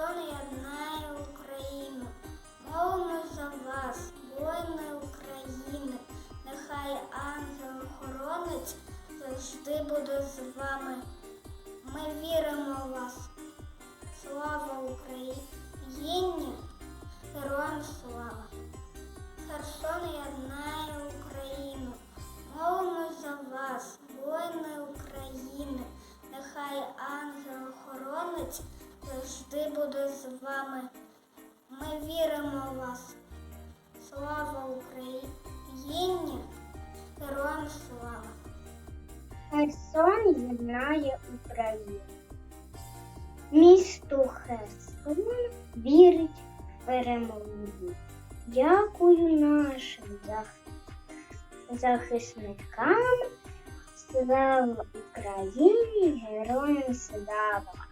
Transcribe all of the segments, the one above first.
Херсон єднає Україну. Молимо за вас, воїни України. Нехай ангел-охоронець завжди буде з вами. Ми віримо в вас. Слава Україні! Героям слава! Херсон єднає Україну. Молимо за вас, воїни України. Нехай ангел-охоронець завжди буде з вами. Ми віримо в вас. Слава Україні! Героям слава! Херсон єднає Україну. Місто Херсон вірить в перемогу. Дякую нашим захисникам. Слава Україні, героям слава!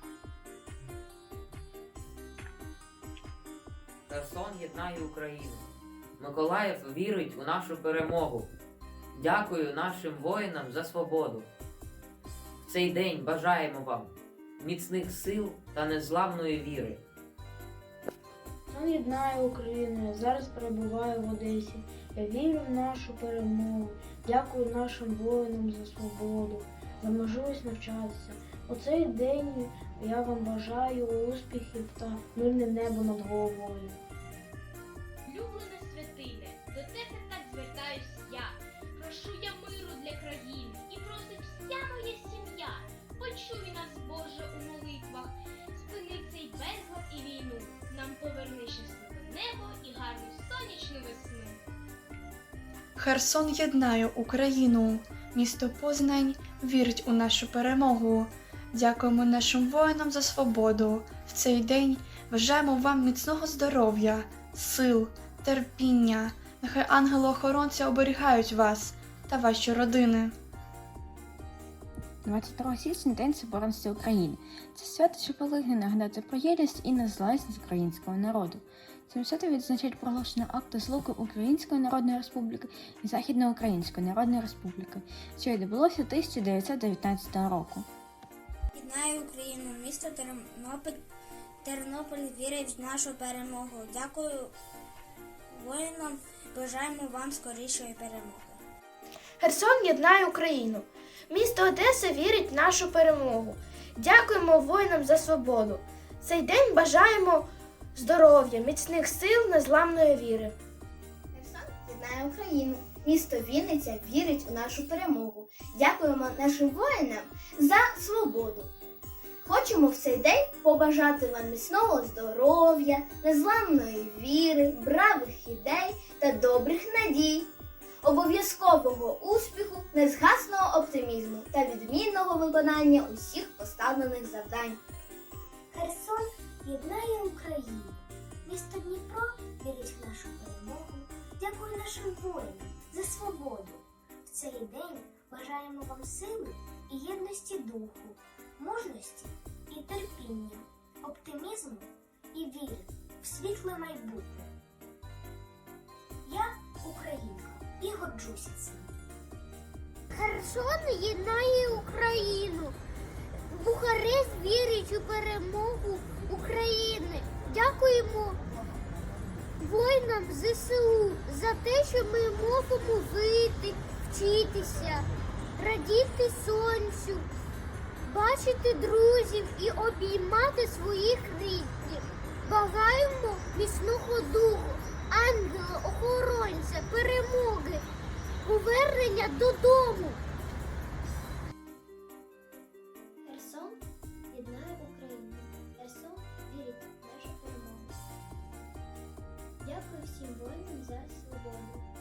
Херсон єднає Україну. Миколаїв вірить у нашу перемогу. Дякую нашим воїнам за свободу. В цей день бажаємо вам міцних сил та незламної віри. Херсон єднає Україну. Я зараз перебуваю в Одесі. Я вірю в нашу перемогу. Дякую нашим воїнам за свободу, за можливість навчатися. У цей день я вам бажаю успіхів та мирне небо над головою. Люблена святине, до тебе так звертаюсь я. Прошу я миру для країни і просить вся моя сім'я. Почуй нас, Боже, у молитвах, спини цей безлад і війну. Нам поверни щасливе небо і гарну сонячну весну. Херсон єднає Україну. Місто Познань вірить у нашу перемогу. Дякуємо нашим воїнам за свободу. В цей день бажаємо вам міцного здоров'я, сил, терпіння. Нехай ангели-охоронці оберігають вас та ваші родини. 22 січня День Соборності України. Це свято, що полегне нагадати про єдність і незалежність українського народу. Цим святом відзначають проголошення акту злуки Української Народної Республіки і Західноукраїнської Народної Республіки, що відбулося 1919 року. Єднає Україну, місто Тернопіль. Тернопіль вірить в нашу перемогу. Дякую воїнам. Бажаємо вам скорішої перемоги. Херсон єднає Україну. Місто Одеса вірить в нашу перемогу. Дякуємо воїнам за свободу. Цей день бажаємо здоров'я, міцних сил, незламної віри. Херсон єднає Україну. Місто Вінниця вірить у нашу перемогу. Дякуємо нашим воїнам за свободу. Хочемо в цей день побажати вам міцного здоров'я, незламної віри, бравих ідей та добрих надій, обов'язкового успіху, незгасного оптимізму та відмінного виконання усіх поставлених завдань. Херсон єднає Україну. Місто Дніпро вірить в нашу перемогу. Дякую нашим воїнам за свободу. В цей день бажаємо вам сили і єдності духу, мужності і терпіння, оптимізму і віри в світле майбутнє. Я українка і горджуся цим. Херсон єднає Україну. Бухарест вірить у перемогу України. Дякуємо воїнам ЗСУ за те, що ми можемо жити, вчитися, радіти сонцю, бачити друзів і обіймати своїх рідних. Бажаємо міцного духу, ангела, охоронця, перемоги, повернення додому. Херсон єднає Україну. Херсон вірить в нашу. Дякую всім воїнам за свободу.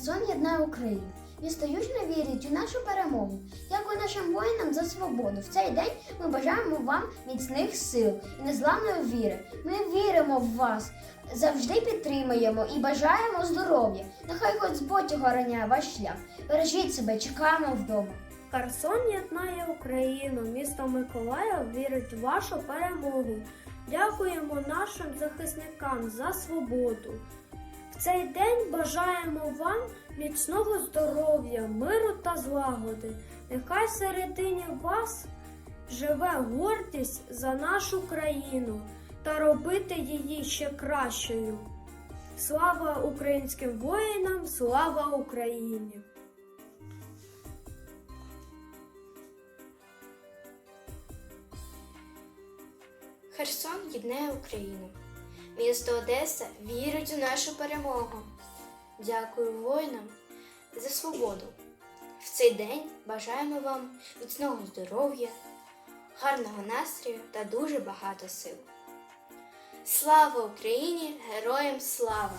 Херсон єднає Україну. Місто Южне вірить у нашу перемогу. Дякую нашим воїнам за свободу. В цей день ми бажаємо вам міцних сил і незламної віри. Ми віримо в вас, завжди підтримуємо і бажаємо здоров'я. Нехай хоч Господь охороняє ваш шлях. Бережіть себе, чекаємо вдома. Херсон єднає Україну. Місто Миколаїв вірить в вашу перемогу. Дякуємо нашим захисникам за свободу. Цей день бажаємо вам міцного здоров'я, миру та злагоди. Нехай середині вас живе гордість за нашу країну та робити її ще кращою. Слава українським воїнам, слава Україні! Херсон єднає Україну. Місто Одеса вірить у нашу перемогу. Дякую воїнам за свободу. В цей день бажаємо вам міцного здоров'я, гарного настрою та дуже багато сил. Слава Україні! Героям слава!